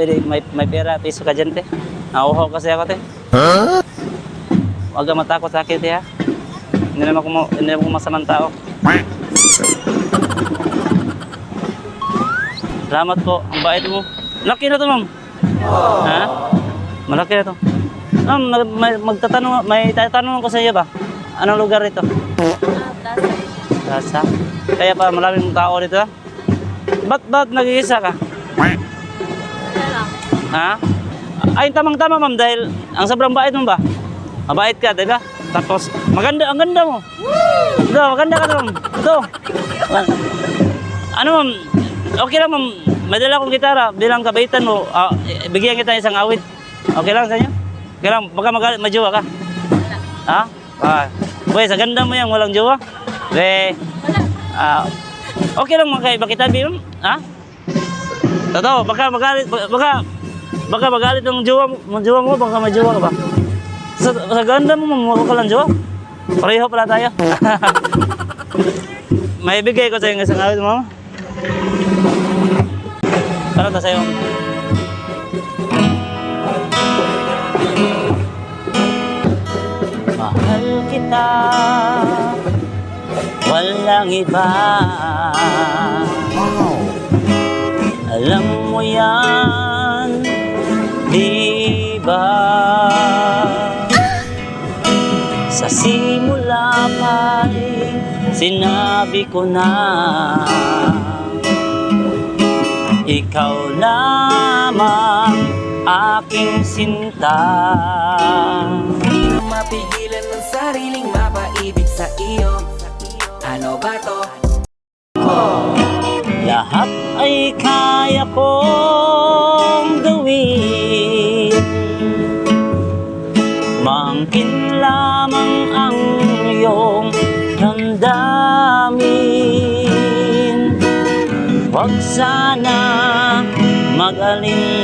Pwede, may, may pera, piso ka dyan, te. Nauhaw kasi ako, te. Huwag ka matakot sa akin, te, ha. Hindi naman ako, hindi naman ako masamang tao. Salamat po. Ang bait mo. Laki na to, ma'am. Ha? Malaki na to. Ma'am, may, magtatanong, may tatanong ko sa iyo ba? Anong lugar ito? Plaza. Kaya pa maraming tao dito, ha? Ba't, ba't nag-iisa ka? Ha? Ay, tamang-tama, ma'am, dahil ang sobrang bait mo ba? Mabait ka, di ba? Tapos, maganda, ang ganda mo. Ito, maganda ka, ma'am. Ito. Ano, ma'am? Okay lang, ma'am. Madala akong gitara. Bilang kabaitan mo, ah, bigyan kita isang awit. Okay lang sa inyo? Okay lang, baka magalit, may jowa ka. Ha? Ah. Boy, sa ganda mo yan, walang jowa. Be, ah, okay lang mga kaiba kita, Bim. Ha? Totoo, baka magalit, baka, baka magalit ng jowa mo, ng jowa mo, baka may jowa ka ba? Sa, sa ganda mo, mukha ka lang jowa. Pareho pala tayo. may bigay ko sa iyo isang awit mo. Para ta sa'yo. Mahal kita Walang iba Sinabi ko na ikaw lamang aking sinta. Mapigilan ng sariling mapaibig sa iyo. Ano ba to? Lahat ay kaya kong gawin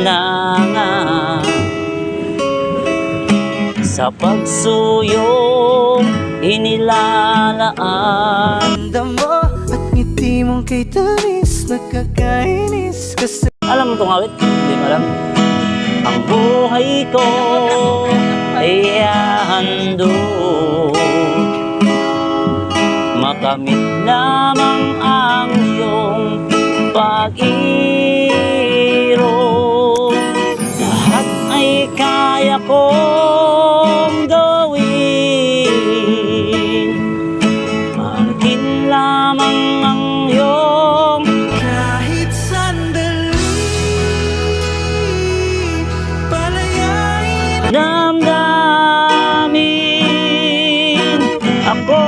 mag-alinlangan Sa pagsuyong inilalaan Ganda mo at ngiti mong kay tamis Nakakainis kasi Alam mo itong awit? Hindi mo alam. Ang buhay ko ay handog. Makamit lamang ang iyong pag-iro. Kong gawin. Makin lamang ang iyong kahit sandali Palayain. Damdamin. Ako,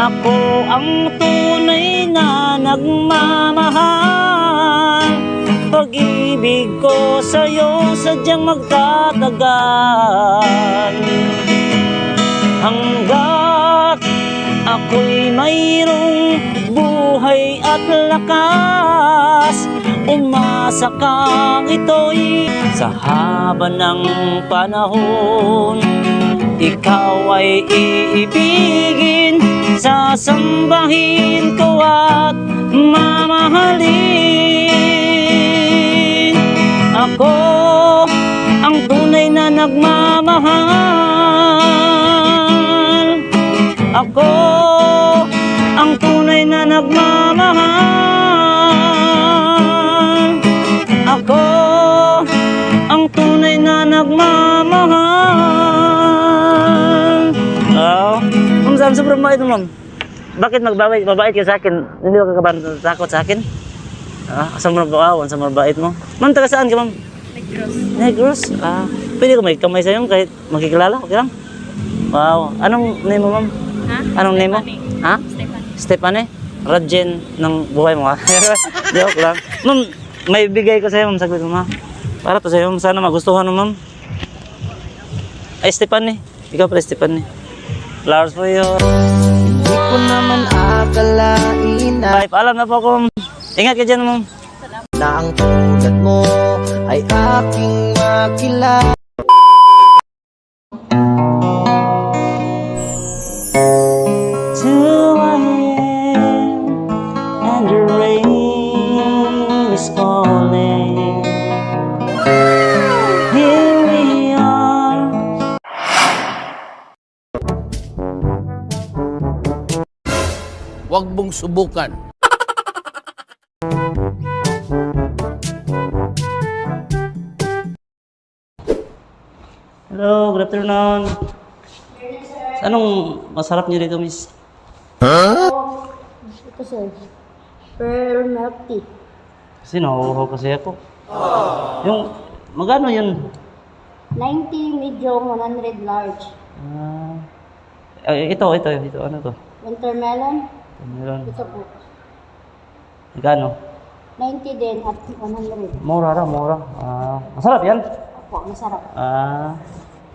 ako ang tunay na nagmamahal Pag-ibig ko sa'yo sadyang magtatagal. Hanggat ako'y mayroong buhay at lakas Umasa kang ito'y sa haba ng panahon. Ikaw ay iibigin Sasambahin ko at mamahalin Ako ang tunay na nagmamahal Ako ang tunay na nagmamahal Ako ang tunay na nagmamahal Oo. Ma'am, sobrang bait mo? Bakit magbabait, mabait ka sa akin? Hindi ka kaban takot sa akin? Ah, sa mga bakawan, sa mga bait mo. Ma'am, taga saan ka, ma'am? Negros. Negros? Ah, pwede ko may kamay sa'yo kahit makikilala, okay lang? Wow. Anong name mo, ma'am? Ha? Anong name mo? Ha? Stephanie. Stephanie? Radjen ng buhay mo, ha? Joke lang. Ma'am, may bigay ko sa'yo, ma'am. Saglit mo, ma'am. Para to sa'yo, ma'am. Sana magustuhan mo, ma'am. Ay, Stephanie. Ikaw pala, Stephanie. Flowers for you. Di ko naman akalain na, Bye, paalam na po ako. Ingat ka dyan, ma'am. na ang tulad mo ay aking makilala. Huwag mong subukan. Hello, good afternoon. Anong masarap niyo dito, miss? Ito sir. Pearl milk tea. Kasi nahuhaw kasi ako. Yung, magano yun? 90 medium, 100 large. Ah, ay, ito, ito, ito, ano to? Wintermelon, Meron. ito po. Magkano? 90 din at 100. Mura ra, mura. Ah, masarap yan. Opo, masarap. Ah,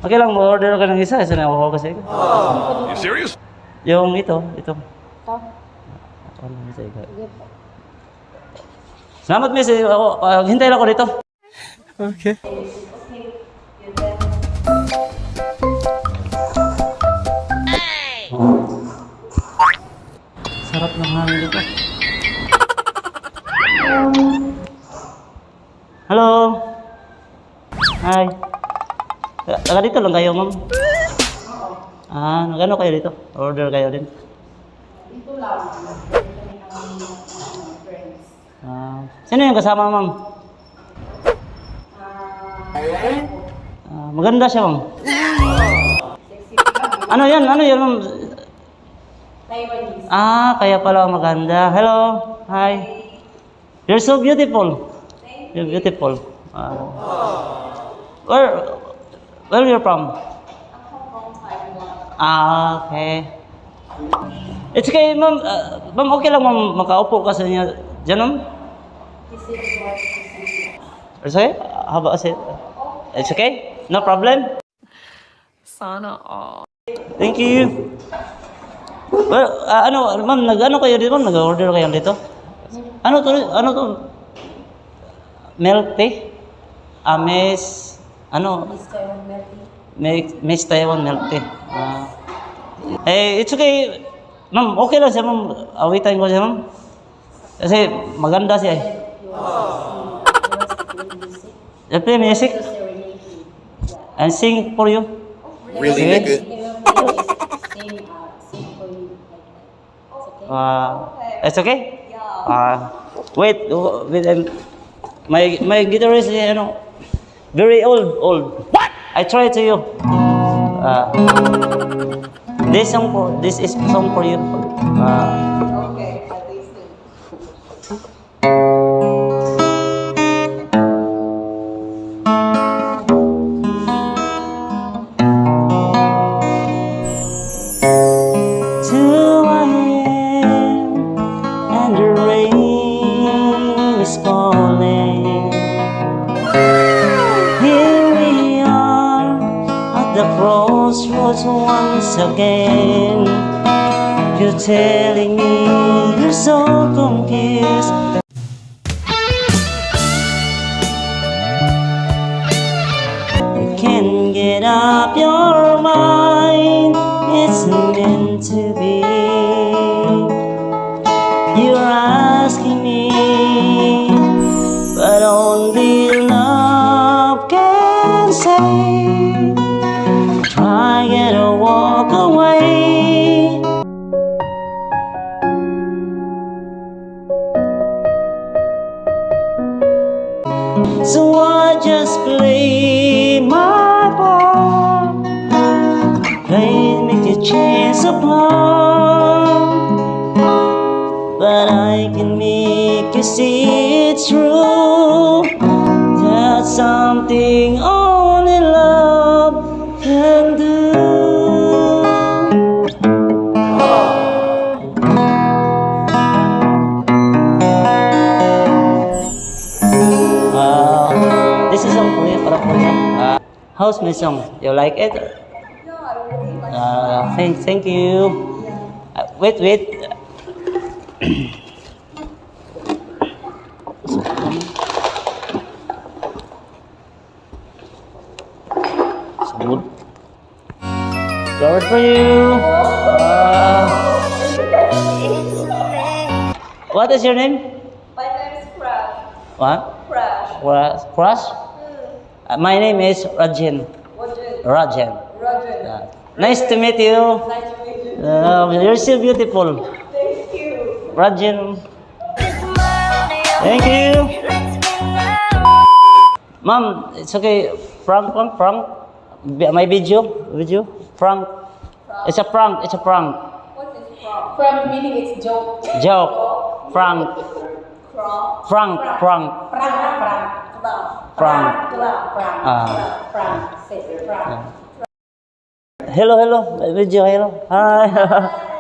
okay lang, order ka ng isa. Isa na ako kasi. You serious? Yung ito, ito. Ito. Ano, isa, ikaw. Sige po. Salamat, miss. Eh, Ako, ah, hintay lang ako dito. Okay. Sarap ng hangin dito. Hello. Hi. Taga dito lang kayo, ma'am. Ah, nagano kayo dito? Order kayo din? Ah, sino yung kasama, ma'am? Ah, maganda siya, ma'am. Ano yan? Ano yan, ma'am? Ah, kaya pala maganda. Hello. Hi. You're so beautiful. You're beautiful. Ah. where, where you're from? Ah, okay. It's okay, ma'am. Ah, ma'am, okay lang, ma'am. Makaupo ka sa inyo. Diyan, ma'am? It's okay? How about it? It's okay? No problem? Sana all. Thank you. Well, ah, ano, ma'am, nag-ano kayo dito? Nag-order kayo dito? Ano to? Ano to? Milk tea? Ah, Miss, ano? Miss Miss Taiwan tea. Ah. eh, it's okay. Ma'am, okay lang siya, ma'am. Awitan ko siya, ma'am. Kasi maganda siya eh. I play music. And sing for you. Really, Sige. nigga? Uh, it's okay? Yeah. Uh, wait, wait. Um, my my guitarist is you know very old, old. What? I try to you. Uh, this song for this is song for you. Uh, once again. You're telling me you're so confused. You can't get up So I just play my part. Play make a chance apart. But I can make you see it's true. That's something How's my song? You like it? Uh, thank, thank you. Uh, wait, wait. Sabun. Flowers for you. Uh, what is your name? My name is Crab. What? Crush. Crush? Uh, my name is Rajan. Rajan. Rajan. nice to meet you. Nice to meet you. Uh, you're so beautiful. Thank you. Rajan. Thank you. Ma'am, it's okay. Prank prank. Bi- May video? Video? Prank. It's a prank. It's a prank. From meaning it's joke. Joke. Prank. Prank. Prank. Prank, prank, Prank. prank, Ah. prank, say prank. Hello, hello. Video, hello. Hi.